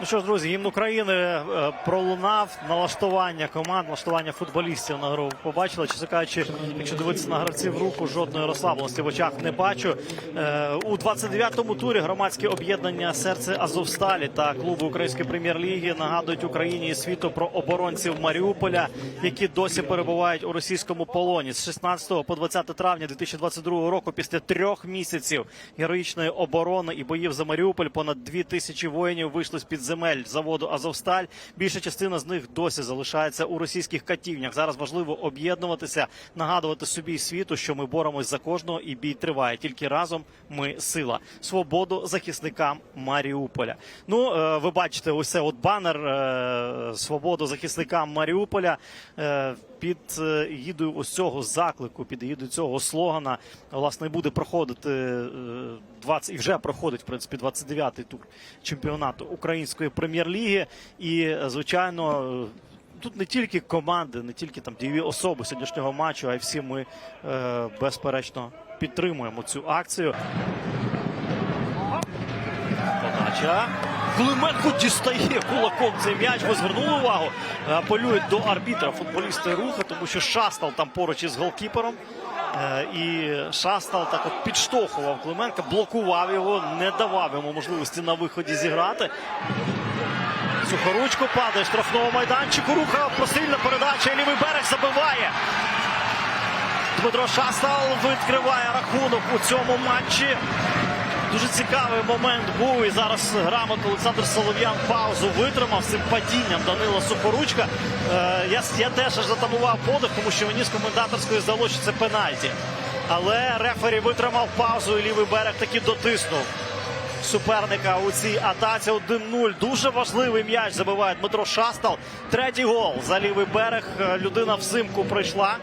Ну що ж, друзі, гімн України е, пролунав налаштування команд, налаштування футболістів на гру. Побачили, чесно кажучи, якщо дивитися на гравців руку, жодної розслабленості в очах не бачу. Е, У 29-му турі громадське об'єднання серце Азовсталі та клубу Української прем'єр-ліги нагадують Україні і світу про оборонців Маріуполя, які досі перебувають у російському полоні з 16 по 20 травня 2022 року. Після трьох місяців героїчної оборони і боїв за Маріуполь понад дві тисячі воїнів вийшли з під земель заводу Азовсталь. Більша частина з них досі залишається у російських катівнях. Зараз важливо об'єднуватися, нагадувати собі і світу, що ми боремось за кожного, і бій триває. Тільки разом ми сила. Свободу захисникам Маріуполя. Ну, е, ви бачите, ось це от банер е, свободу захисникам Маріуполя. Е, під е, егідою ось цього заклику, під егідою цього слогана, власне, буде проходити е, 20, і вже проходить, в принципі, 29-й тур чемпіонату української прем'єр-ліги. І, е, звичайно, е, тут не тільки команди, не тільки там дієві особи сьогоднішнього матчу, а й всі ми е, безперечно підтримуємо цю акцію. Подача. Клименко дістає кулаком цей м'яч. Ви звернули увагу. Е, Апелюють до арбітра футболісти руху, тому що Шастал там поруч із голкіпером. Е, І Шастал так от підштовхував Клименка, блокував його, не давав йому можливості на виході зіграти. Сухоручко падає штрафного майданчику. Руха просильна передача. Лівий берег забиває. Дмитро Шастал відкриває рахунок у цьому матчі. Дуже цікавий момент був. І зараз грамотно Олександр Солов'ян паузу витримав цим падінням Данила Сухоручка. Е, я, я теж аж затамував подих, тому що мені з коментаторської здалося, що це пенальті. Але рефері витримав паузу і лівий берег таки дотиснув суперника у цій атаці 1-0. Дуже важливий м'яч забиває Дмитро Шастал. Третій гол за лівий берег. Е, Людина взимку прийшла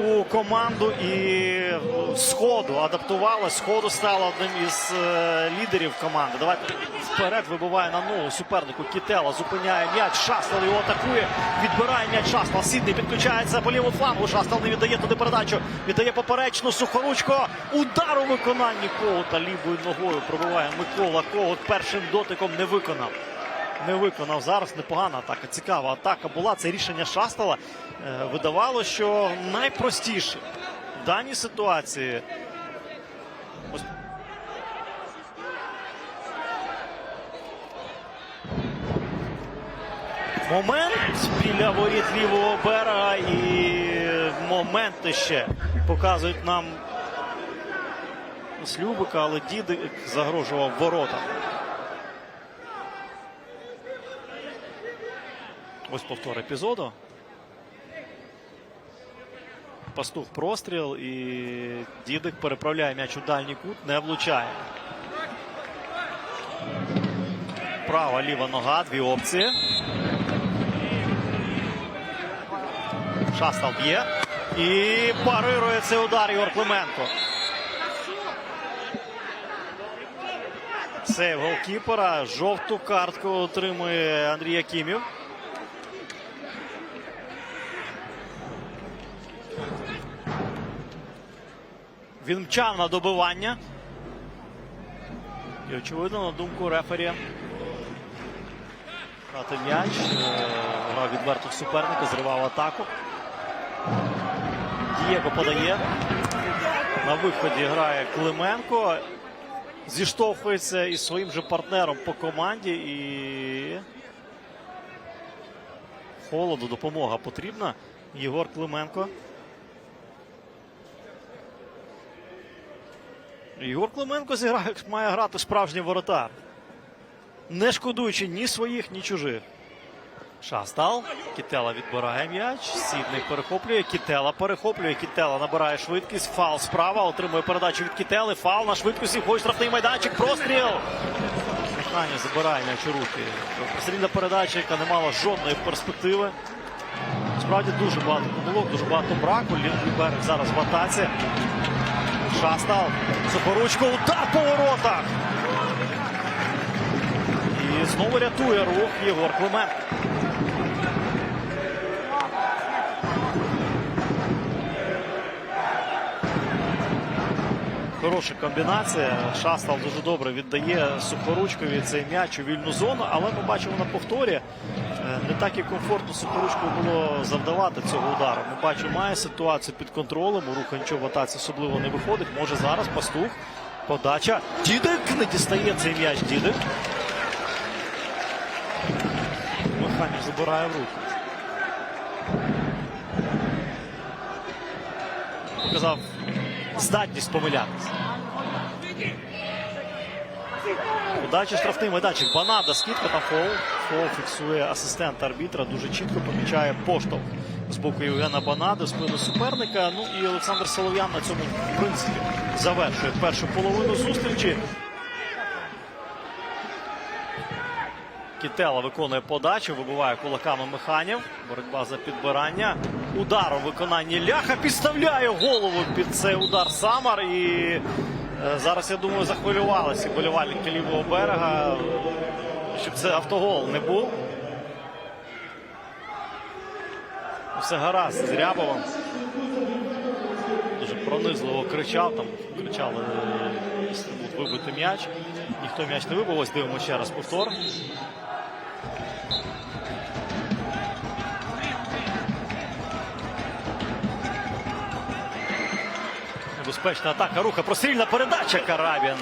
у команду і з ходу адаптувалась. З ходу стала одним із е, лідерів команди. Давайте вперед вибиває на ногу супернику. Кітела зупиняє м'яч. Шастал його атакує. Відбирає м'яч Шастал. Сідний підключається по лівому флангу. Шастал не віддає туди передачу. Віддає поперечну Сухоручко. Удар у виконанні Коута лівою ногою пробиває Микола. Коут першим дотиком не виконав. Не виконав зараз непогана атака. Цікава атака була. Це рішення Шастала. Е, Видавало, що найпростіше в даній ситуації. Момент біля воріт лівого берега і моменти ще показують нам Слюбика, але Дідик загрожував воротам. Ось повтор епізоду. Пастух простріл і Дідик переправляє м'яч у дальній кут, не влучає. Права ліва нога, дві опції. Шастал б'є. І парирує цей удар Ігор Клименко. Сейв голкіпера. Жовту картку отримує Андрій Якимів. Він мчав на добивання. І очевидно, на думку рефері. Грати м'яч. е, Грав відверто в суперника, зривав атаку. Дієго подає. На виході грає Клименко. Зіштовхується із своїм же партнером по команді і. Холоду допомога потрібна. Єгор Клименко. Єгор Клименко зіграє, має грати справжній воротар. Не шкодуючи ні своїх, ні чужих. Шастал. Кітела відбирає м'яч. Сідник перехоплює. Кітела перехоплює. Кітела набирає швидкість. Фал справа. Отримує передачу від Кітели. Фал на швидкості. Входить штрафний майданчик. Простріл. Механі забирає м'яч у руки. Прострільна передача, яка не мала жодної перспективи. Справді дуже багато помилок, дуже багато браку. Берег зараз в атаці. Шастал. Сухоручко. Удар по воротах. І знову рятує рух Єгор Клименко. Хороша комбінація. Шастал дуже добре віддає сухоручкові цей м'яч у вільну зону, але ми бачимо на повторі. Е, Не так і комфортно сухоручкові було завдавати цього удару. Ми бачимо, має ситуацію під контролем. У руха нічого в атаці особливо не виходить. Може зараз пастух. Подача. Дідик не дістає цей м'яч. Дідик. Механів забирає в руку. Показав здатність помилятися. Удачі штрафний майданчик. Банада скидка та фол. Фол фіксує асистент арбітра. Дуже чітко помічає поштовх з боку Євгена Банади спину суперника. Ну і Олександр Солов'ян на цьому в принципі завершує першу половину зустрічі. Кітела виконує подачу, вибиває кулаками механів. Боротьба за підбирання. Удар у виконанні ляха підставляє голову під цей удар Самар. І зараз, я думаю, захвилювалися болівальники лівого берега, щоб це автогол не був. Все гаразд з Рябовим. Дуже пронизливо кричав, там кричали е, вибити м'яч. Ніхто м'яч не вибив. Ось дивимося ще раз повтор. Небезпечна атака. Руха. Прострільна передача. Карабін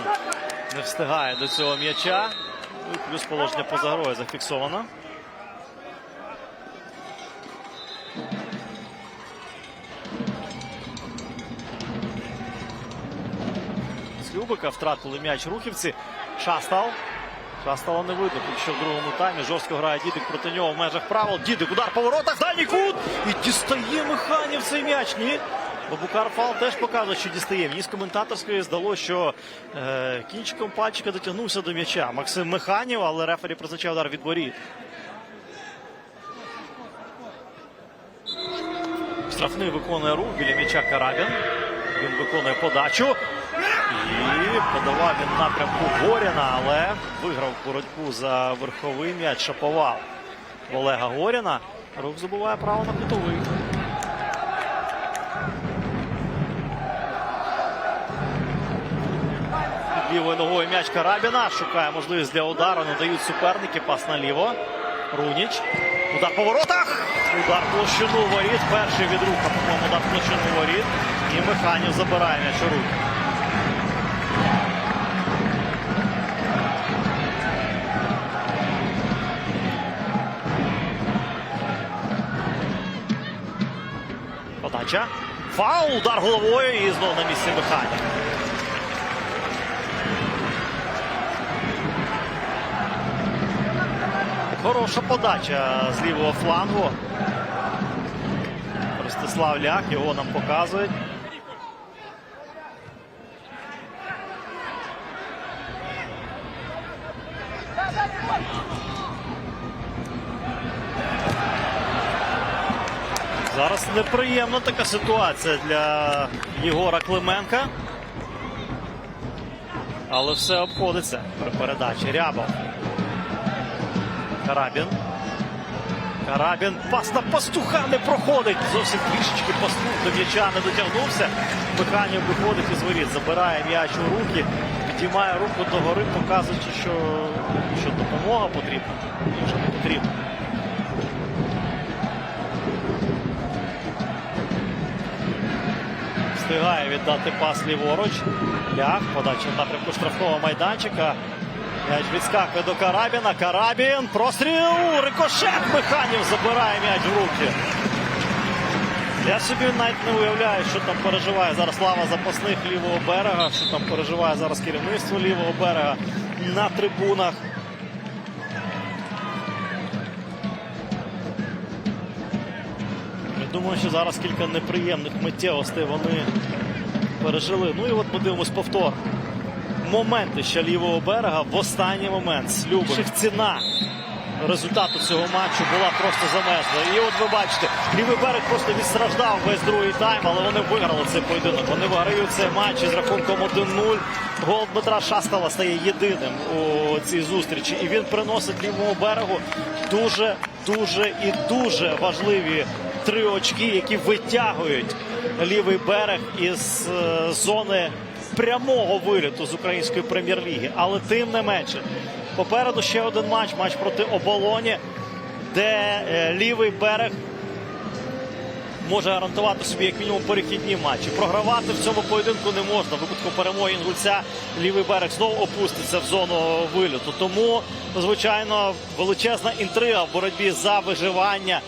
не встигає до цього м'яча. Ну, Плюс положення поза грою зафіксовано. З Любика втратили м'яч рухівці. Шастал. Шастала не видно, поки що в другому таймі. Жорстко грає Дідик проти нього в межах правил. Дідик удар по воротах. Дальній кут. І дістає Механів цей м'яч. Ні. Бабукар Фал теж показує, що дістає. Мені з коментаторської здалося, що е, кінчиком пальчика дотягнувся до м'яча. Максим Механів, але рефері призначає удар від воріт. Штрафний виконує рух біля м'яча Карабін. Він виконує подачу. І подавав він напрямку Горіна, але виграв боротьбу за верховий м'яч. Шаповал Олега Горіна. Рух забуває право на кутовий. Лівою ногою м'яч Карабіна. Шукає можливість для удару. Надають суперники. Пас наліво. Руніч. Удар по воротах. Удар площину воріт. Перший від руха, по-моєму, удар площину воріт. І Механів забирає м'яч у руки. Подача. Фаул, удар головою і знов на місці Механів. Хороша подача з лівого флангу. Ростислав Ляк, його нам показують. Зараз неприємна така ситуація для Єгора Клименка. Але все обходиться при передачі. Рябов. Карабін. Карабін. Пас на пастуха не проходить. Зовсім трішечки пастух до м'яча не дотягнувся. Механів виходить із воріт, забирає м'яч у руки, підіймає руку догори, показуючи, що, що допомога потрібна. Що не потрібна. Встигає віддати пас ліворуч. Лях, подача в напрямку штрафного майданчика. М'яч відскакує до Карабіна. Карабін. Простріл. Рикошет. Механів забирає м'яч в руки. Я собі навіть не уявляю, що там переживає зараз лава запасних лівого берега, що там переживає зараз керівництво лівого берега на трибунах. Я думаю, що зараз кілька неприємних миттєвостей вони пережили. Ну і от подивимось повтор. Моменти ще лівого берега в останній момент. Слюбих ціна результату цього матчу була просто замерзла. І от ви бачите, лівий берег просто відстраждав весь другий тайм, але вони виграли цей поєдинок. Вони виграють цей матч із рахунком 1-0. Гол Дмитра Шастала стає єдиним у цій зустрічі. І він приносить лівому берегу дуже, дуже і дуже важливі три очки, які витягують лівий берег із е, зони прямого виліту з української прем'єр-ліги. Але тим не менше, попереду ще один матч, матч проти оболоні, де е, лівий берег може гарантувати собі як мінімум перехідні матчі. Програвати в цьому поєдинку не можна. В випадку перемоги інгульця лівий берег знову опуститься в зону вильоту. Тому, звичайно, величезна інтрига в боротьбі за виживання